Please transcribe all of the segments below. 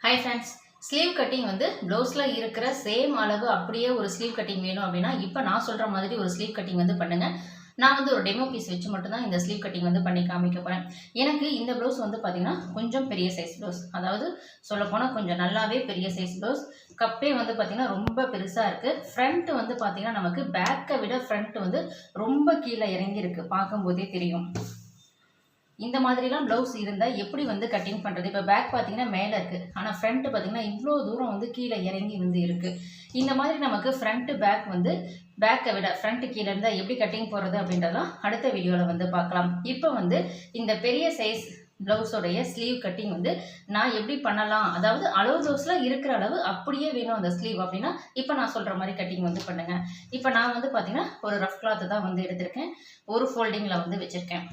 Hi friends sleeve cutting வந்து ப்ளவுஸில் இருக்கிற சேம் அளவு அப்படியே ஒரு ஸ்லீவ் கட்டிங் வேணும் அப்படின்னா இப்போ நான் சொல்கிற மாதிரி ஒரு ஸ்லீவ் கட்டிங் வந்து பண்ணுங்கள் நான் வந்து ஒரு டெமோ பீஸ் வச்சு மட்டும்தான் இந்த ஸ்லீவ் கட்டிங் வந்து பண்ணி காமிக்க போகிறேன் எனக்கு இந்த ப்ளவுஸ் வந்து பார்த்திங்கன்னா கொஞ்சம் பெரிய சைஸ் ப்ளவுஸ் அதாவது சொல்லப்போனால் கொஞ்சம் நல்லாவே பெரிய சைஸ் ப்ளவுஸ் கப்பே வந்து பார்த்திங்கன்னா ரொம்ப பெருசாக இருக்குது ஃப்ரண்ட் வந்து பார்த்திங்கன்னா நமக்கு பேக்கை விட ஃப்ரண்ட் வந்து ரொம்ப கீழே இறங்கியிருக்கு. பார்க்கும்போதே தெரியும். இந்த மாதிரிலாம் ப்ளவுஸ் இருந்தால் எப்படி வந்து கட்டிங் பண்ணுறது இப்போ பேக் பார்த்தீங்கன்னா மேலே இருக்குது ஆனால் ஃப்ரண்ட் பார்த்தீங்கன்னா இவ்வளோ தூரம் வந்து கீழே இறங்கி வந்து இருக்குது இந்த மாதிரி நமக்கு ஃப்ரண்ட்டு பேக் வந்து பேக்கை விட ஃப்ரண்ட் கீழே இருந்தால் எப்படி கட்டிங் போடுறது அப்படின்றதெல்லாம் அடுத்த வீடியோவில் வந்து பார்க்கலாம். இப்போ வந்து இந்த பெரிய சைஸ் ப்ளவுஸோடைய ஸ்லீவ் கட்டிங் வந்து நான் எப்படி பண்ணலாம்? அதாவது அளவு ப்ளவுஸில் இருக்கிற அளவு அப்படியே வேணும் அந்த ஸ்லீவ் அப்படின்னா இப்போ நான் சொல்கிற மாதிரி கட்டிங் வந்து பண்ணுங்கள் இப்போ நான் வந்து பார்த்தீங்கன்னா ஒரு ரஃப் கிளாத்து தான் வந்து எடுத்திருக்கேன். ஒரு ஃபோல்டிங்கில் வந்து வச்சுருக்கேன்.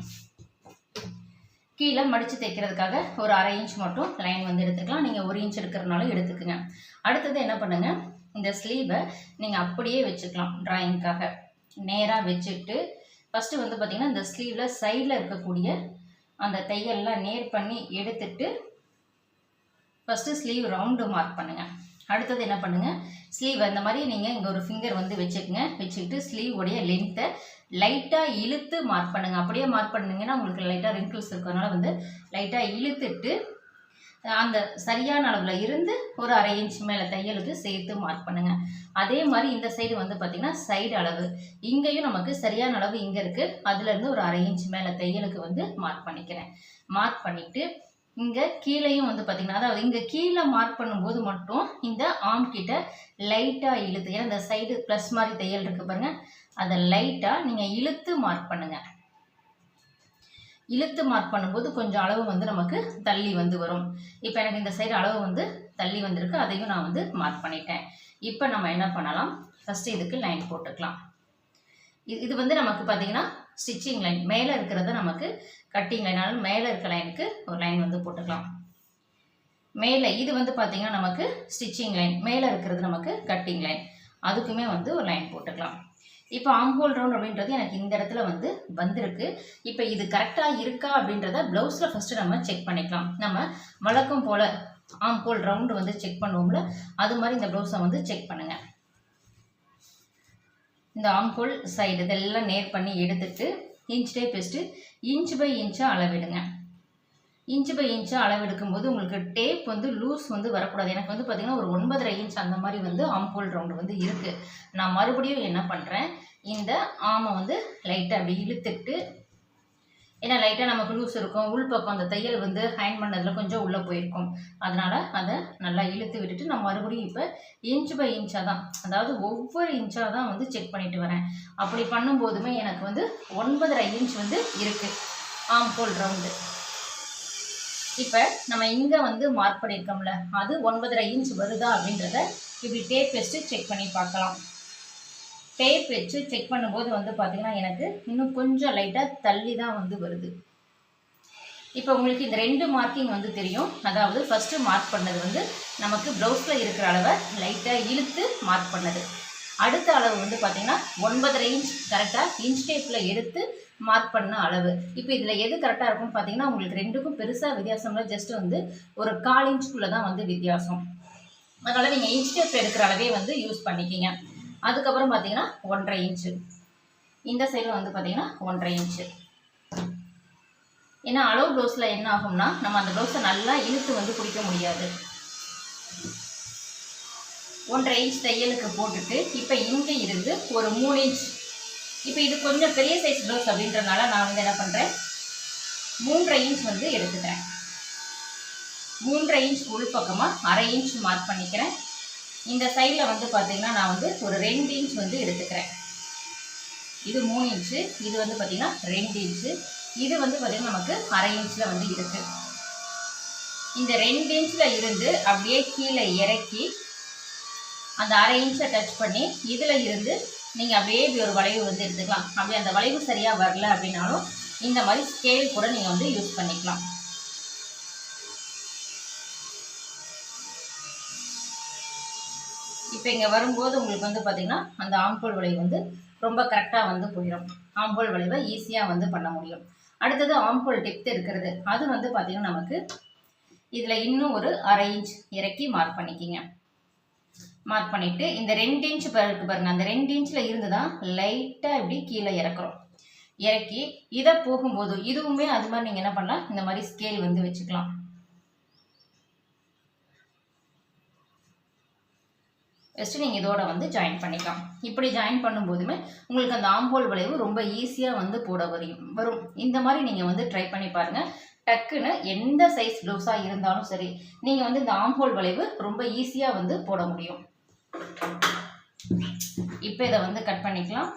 கீழே மடித்து தைக்கிறதுக்காக ஒரு அரை இன்ச் மட்டும் லைன் வந்து எடுத்துக்கலாம். நீங்கள் ஒரு இன்ச் எடுக்கிறனாலும் எடுத்துக்கோங்க. அடுத்தது என்ன பண்ணுங்கள் இந்த ஸ்லீவை நீங்கள் அப்படியே வச்சுக்கலாம் ட்ராயிங்க்காக நேராக வச்சுட்டு ஃபஸ்ட்டு வந்து பார்த்திங்கன்னா இந்த ஸ்லீவில் சைடில் இருக்கக்கூடிய அந்த தையல்லாம் நேர் பண்ணி எடுத்துட்டு ஃபஸ்ட்டு ஸ்லீவ் ரவுண்டு மார்க் பண்ணுங்கள் அடுத்தது என்ன பண்ணுங்கள் ஸ்லீவ் அந்த மாதிரி நீங்கள் இங்கே ஒரு ஃபிங்கர் வந்து வச்சுக்கோங்க. வச்சுக்கிட்டு ஸ்லீவோடைய லென்த்தை லைட்டாக இழுத்து மார்க் பண்ணுங்கள் அப்படியே மார்க் பண்ணிங்கன்னா உங்களுக்கு லைட்டாக ரிங்கிள்ஸ் இருக்கிறதுனால வந்து லைட்டாக இழுத்துட்டு அந்த சரியான அளவில் இருந்து ஒரு அரை இன்ச் மேலே தையலுக்கு சேர்த்து மார்க் பண்ணுங்கள் அதே மாதிரி இந்த சைடு வந்து பார்த்திங்கன்னா சைடு அளவு. இங்கேயும் நமக்கு சரியான அளவு இங்கே இருக்குது அதுலேருந்து ஒரு அரை இன்ச் மேலே தையலுக்கு வந்து மார்க் பண்ணிக்கிறேன். மார்க் பண்ணிவிட்டு இங்கே கீழேயும் வந்து பார்த்திங்கன்னா அதாவது இங்கே கீழே மார்க் பண்ணும்போது மட்டும் இந்த ஆம் கிட்ட லைட்டாக இழுத்து ஏன்னா இந்த சைடு ப்ளஸ் மாதிரி தையல் இருக்குது பாருங்கள் அதை லைட்டாக நீங்கள் இழுத்து மார்க் பண்ணுங்கள் இழுத்து மார்க் பண்ணும்போது கொஞ்சம் அளவு வந்து நமக்கு தள்ளி வந்து வரும். இப்போ எனக்கு இந்த சைடு அளவு வந்து தள்ளி வந்திருக்கு அதையும் நான் வந்து மார்க் பண்ணிட்டேன். இப்போ நம்ம என்ன பண்ணலாம்? ஃபஸ்ட்டு இதுக்கு லைன் போட்டுக்கலாம். இது இது வந்து நமக்கு பார்த்தீங்கன்னா ஸ்டிச்சிங் லைன் மேலே இருக்கிறத நமக்கு கட்டிங் லைனாலும் மேலே இருக்க லைனுக்கு ஒரு லைன் வந்து போட்டுக்கலாம். மேலே இது வந்து பார்த்தீங்கன்னா நமக்கு ஸ்டிச்சிங் லைன் மேலே இருக்கிறது நமக்கு கட்டிங் லைன் அதுக்குமே வந்து ஒரு லைன் போட்டுக்கலாம். இப்போ ஆம்போல் ரவுண்ட் அப்படின்றது எனக்கு இந்த இடத்துல வந்து வந்திருக்கு. இப்போ இது கரெக்டாக இருக்கா அப்படின்றத ப்ளவுஸில் ஃபஸ்ட்டு நம்ம செக் பண்ணிக்கலாம். நம்ம வழக்கம் போல் ஆம்போல் ரவுண்டு வந்து செக் பண்ணுவோம்ல அது மாதிரி இந்த ப்ளவுஸை வந்து செக் பண்ணுங்கள் இந்த ஆம்போல் சைடு இதெல்லாம் நேர் பண்ணி எடுத்துட்டு இன்ச் டேப் வச்சுட்டு இன்ச் பை இன்ச்சாக அளவிடுங்க. இன்ச் பை இன்ச்சாக அளவெடுக்கும் போது உங்களுக்கு டேப் வந்து லூஸ் வந்து வரக்கூடாது. எனக்கு வந்து பார்த்திங்கன்னா ஒரு ஒன்பதரை இன்ச் அந்த மாதிரி வந்து ஆம்போல் ரவுண்டு வந்து இருக்குது நான் மறுபடியும் என்ன பண்ணுறேன் இந்த ஆமை வந்து லைட்டாக அப்படி இழுத்துட்டு ஏன்னா லைட்டாக நமக்கு லூஸ் இருக்கும். உள் பக்கம் அந்த தையல் வந்து ஹேண்ட் பண்ணதில் கொஞ்சம் உள்ளே போயிருக்கும். அதனால் அதை நல்லா இழுத்து விட்டுட்டு நான் மறுபடியும் இப்போ இன்ச் பை இன்ச்சாக தான் அதாவது ஒவ்வொரு இன்ச்சாக தான் வந்து செக் பண்ணிட்டு வரேன். அப்படி பண்ணும்போதுமே எனக்கு வந்து ஒன்பதரை இன்ச் வந்து இருக்குது ஆம்போல் ரவுண்டு இப்போ நம்ம இங்கே வந்து மார்க் பண்ணியிருக்கோம்ல அது ஒன்பதரை இன்ச் வருதா அப்படின்றத இப்படி டேப் வச்சு செக் பண்ணி பார்க்கலாம். டேப் வச்சு செக் பண்ணும்போது வந்து பார்த்திங்கன்னா எனக்கு இன்னும் கொஞ்சம் லைட்டாக தள்ளி தான் வந்து வருது. இப்போ உங்களுக்கு இந்த ரெண்டு மார்க்கிங் வந்து தெரியும். அதாவது ஃபஸ்ட்டு மார்க் பண்ணது வந்து நமக்கு ப்ளவுஸில் இருக்கிற அளவை லைட்டாக இழுத்து மார்க் பண்ணது. அடுத்த அளவு வந்து பார்த்திங்கன்னா ஒன்பதரை இன்ச் கரெக்டாக இன்ச் டேப்பில் எடுத்து மார்க் பண்ண அளவு. இப்போ இதில் எது கரெக்டாக இருக்கும்னு பார்த்தீங்கன்னா உங்களுக்கு ரெண்டுக்கும் பெருசாக வித்தியாசம்ல ஜஸ்ட் வந்து ஒரு கால் இன்ச்சுக்குள்ளே தான் வந்து வித்தியாசம். அதனால் நீங்கள் இன்ச் டேப் எடுக்கிற அளவே வந்து யூஸ் பண்ணிக்கிங்க. அதுக்கப்புறம் பார்த்தீங்கன்னா ஒன்றரை இன்ச்சு இந்த சைடு வந்து பார்த்தீங்கன்னா ஒன்றரை இன்ச்சு ஏன்னா அளவு ப்ளவுஸில் என்ன ஆகும்னா நம்ம அந்த ப்ளவுஸை நல்லா இழுத்து வந்து பிடிக்க முடியாது. ஒன்றரை இன்ச் தையலுக்கு போட்டுட்டு இப்போ இங்கே இருந்து ஒரு மூணு இன்ச் இப்போ இது கொஞ்சம் பெரிய சைஸ் ப்ளவுஸ் அப்படின்றனால நான் வந்து என்ன பண்ணுறேன் மூன்றரை இன்ச் வந்து எடுத்துக்கிறேன். மூன்றரை இன்ச் உள் பக்கமாக அரை இன்ச் மார்க் பண்ணிக்கிறேன். இந்த சைடில் வந்து பார்த்தீங்கன்னா நான் வந்து ஒரு ரெண்டு இன்ச் வந்து எடுத்துக்கிறேன். இது மூணு இன்ச்சு இது வந்து பார்த்திங்கன்னா ரெண்டு இன்ச்சு இது வந்து பார்த்திங்கன்னா நமக்கு அரை இன்ச்சில் வந்து இருக்குது இந்த ரெண்டு இன்ச்சில் இருந்து அப்படியே கீழே இறக்கி அந்த அரை இன்ச்சை டச் பண்ணி இதில் இருந்து நீங்கள் அப்படியே இப்படி ஒரு வளைவு வந்து எடுத்துக்கலாம். அப்படி அந்த வளைவு சரியாக வரல அப்படின்னாலும் இந்த மாதிரி ஸ்கேல் கூட நீங்கள் வந்து யூஸ் பண்ணிக்கலாம். இப்போ இங்கே வரும்போது உங்களுக்கு வந்து பார்த்திங்கன்னா அந்த ஆம்போல் வளைவு வந்து ரொம்ப கரெக்டாக வந்து போயிடும் ஆம்போல் வளைவை ஈஸியாக வந்து பண்ண முடியும். அடுத்தது ஆம்போல் டெப்த் இருக்கிறது. அது வந்து பார்த்திங்கன்னா நமக்கு இதில் இன்னும் ஒரு அரை இன்ச் இறக்கி மார்க் பண்ணிக்கிங்க. மார்க் பண்ணிவிட்டு இந்த ரெண்டு இன்ச் இருக்கு பாருங்க. அந்த ரெண்டு இன்ச்சில் இருந்து தான் லைட்டாக இப்படி கீழே இறக்குறோம். இறக்கி இதை போகும்போது இதுவுமே அது மாதிரி நீங்கள் என்ன பண்ணலாம் இந்த மாதிரி ஸ்கேல் வந்து வச்சுக்கலாம். ஃபஸ்ட்டு நீங்கள் இதோட வந்து ஜாயின் பண்ணிக்கலாம். இப்படி ஜாயின் பண்ணும்போதுமே உங்களுக்கு அந்த ஆம்போல் விளைவு ரொம்ப ஈஸியாக வந்து போட வரையும் வரும். இந்த மாதிரி நீங்கள் வந்து ட்ரை பண்ணி பாருங்கள் டக்குன்னு எந்த சைஸ் ப்ளவுஸாக இருந்தாலும் சரி நீங்கள் வந்து இந்த ஆம்போல் விளைவு ரொம்ப ஈஸியாக வந்து போட முடியும். இப்போ இதை வந்து கட் பண்ணிக்கலாம்.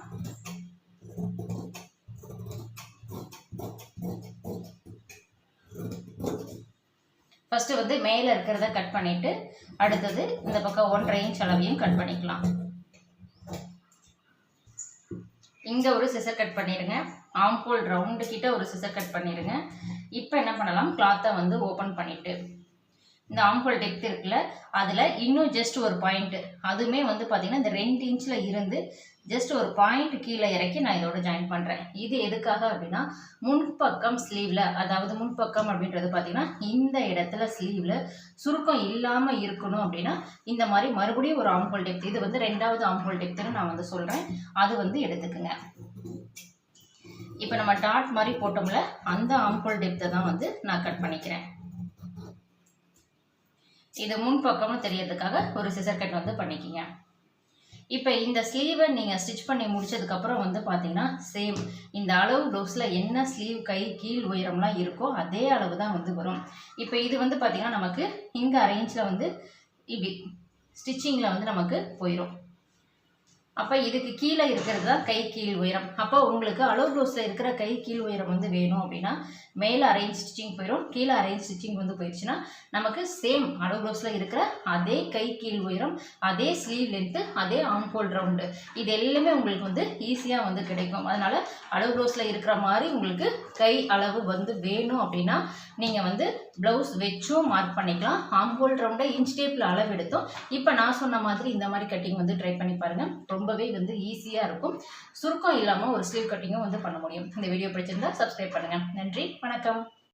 ஃபஸ்ட்டு வந்து மேலே இருக்கிறத கட் பண்ணிவிட்டு அடுத்தது இந்த பக்கம் ஒன்றரை இன்ச் அளவையும் கட் பண்ணிக்கலாம். இந்த ஒரு சிசர் கட் பண்ணிடுங்க ஆம்போல் ரவுண்டு கிட்ட ஒரு சிசர் கட் பண்ணிடுங்க இப்போ என்ன பண்ணலாம்? கிளாத்தை வந்து ஓப்பன் பண்ணிவிட்டு இந்த ஆம்போல் டெப்த் இருக்குல்ல அதில் இன்னும் ஜஸ்ட் ஒரு பாயிண்ட்டு அதுவுமே வந்து பார்த்திங்கன்னா இந்த ரெண்டு இன்ச்சில் இருந்து ஜஸ்ட் ஒரு பாயிண்ட் கீழே இறக்கி நான் இதோட ஜாயின் பண்ணுறேன் இது எதுக்காக அப்படின்னா முன்பக்கம் ஸ்லீவில் அதாவது முன்பக்கம் அப்படின்றது பார்த்திங்கன்னா இந்த இடத்துல ஸ்லீவில் சுருக்கம் இல்லாமல் இருக்கணும் அப்படின்னா இந்த மாதிரி மறுபடியும் ஒரு ஆம்போல் டெப்த் இது வந்து ரெண்டாவது ஆம்போல் டெப்த்துன்னு நான் வந்து சொல்கிறேன் அது வந்து எடுத்துக்குங்க. இப்போ நம்ம டாட் மாதிரி போட்டோம்ல அந்த ஆம்போல் டெப்த்தை தான் வந்து நான் கட் பண்ணிக்கிறேன். இது முன் பக்கம்னு தெரியறதுக்காக ஒரு சிசர் கட் வந்து பண்ணிக்கிங்க. இப்போ இந்த ஸ்லீவை நீங்கள் ஸ்டிச் பண்ணி முடிச்சதுக்கப்புறம் வந்து பார்த்தீங்கன்னா சேம் இந்த அளவு ப்ளவுஸில் என்ன ஸ்லீவ் கை கீழ் உயரம்லாம் இருக்கோ அதே அளவு தான் வந்து வரும். இப்போ இது வந்து பார்த்திங்கன்னா நமக்கு இங்கே அரேஞ்சில் வந்து இப்படி ஸ்டிச்சிங்கில் வந்து நமக்கு போயிடும் அப்போ இதுக்கு கீழே இருக்கிறது தான் கை கீழ் உயரம். அப்போ உங்களுக்கு அளவு ப்ளவுஸில் இருக்கிற கை கீழ் உயரம் வந்து வேணும் அப்படின்னா மேலே அரேஞ்ச் ஸ்டிச்சிங் போயிடும் கீழே அரேஞ்ச் ஸ்டிச்சிங் வந்து போயிடுச்சுன்னா நமக்கு சேம் அளவு ப்ளவுஸில் இருக்கிற அதே கை கீழ் உயரம் அதே ஸ்லீவ் லென்த்து அதே ஆம்போல் ரவுண்டு இது எல்லாமே உங்களுக்கு வந்து ஈஸியாக வந்து கிடைக்கும். அதனால் அளவு ப்ளவுஸில் இருக்கிற மாதிரி உங்களுக்கு கை அளவு வந்து வேணும் அப்படின்னா நீங்கள் வந்து ப்ளவுஸ் வச்சும் மார்க் பண்ணிக்கலாம். ஆம்போல் ரவுண்டை இன்ச் டேப்பில் அளவு எடுத்தோம் இப்போ நான் சொன்ன மாதிரி இந்த மாதிரி கட்டிங் வந்து ட்ரை பண்ணி பாருங்கள் ரொம்பவே வந்து ஈஸியாக இருக்கும். சுருக்கம் இல்லாமல் ஒரு ஸ்லீவ் கட்டிங்கும் வந்து பண்ண முடியும். இந்த வீடியோ பிடிச்சிருந்தா சப்ஸ்கிரைப் பண்ணுங்கள் நன்றி. வணக்கம்.